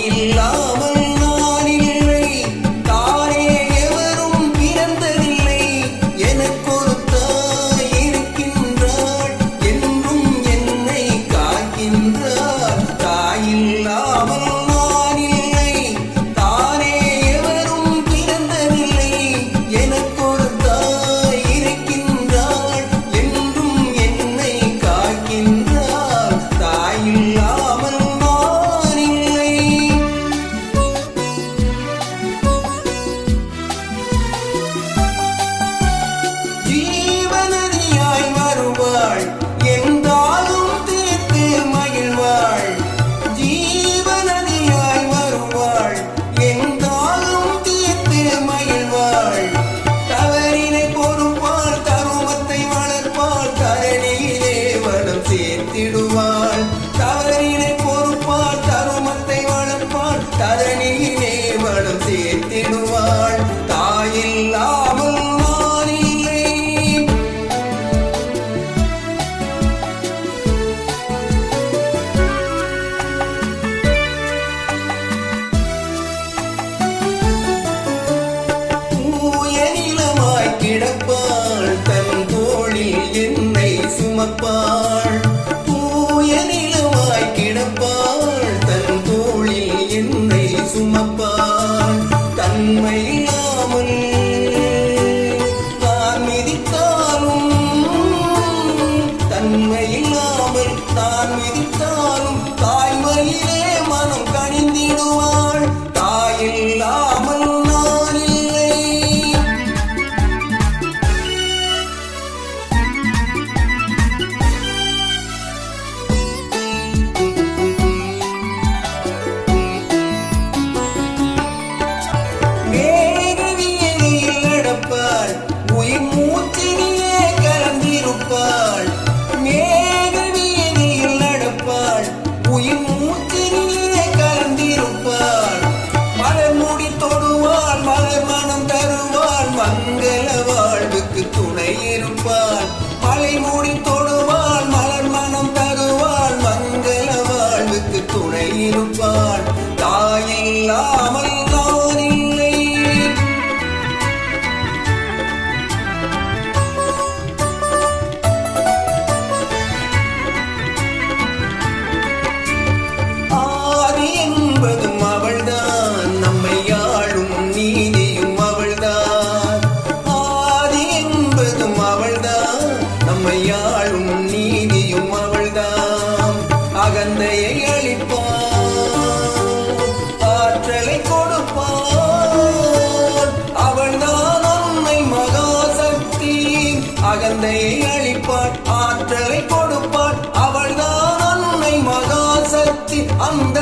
இல்லாம waiting தான் விதித்த கருணையை அளிப்பாள் ஆற்றலை கொடுப்பாள் அவள்தான் அன்னை மகாசக்தி அந்த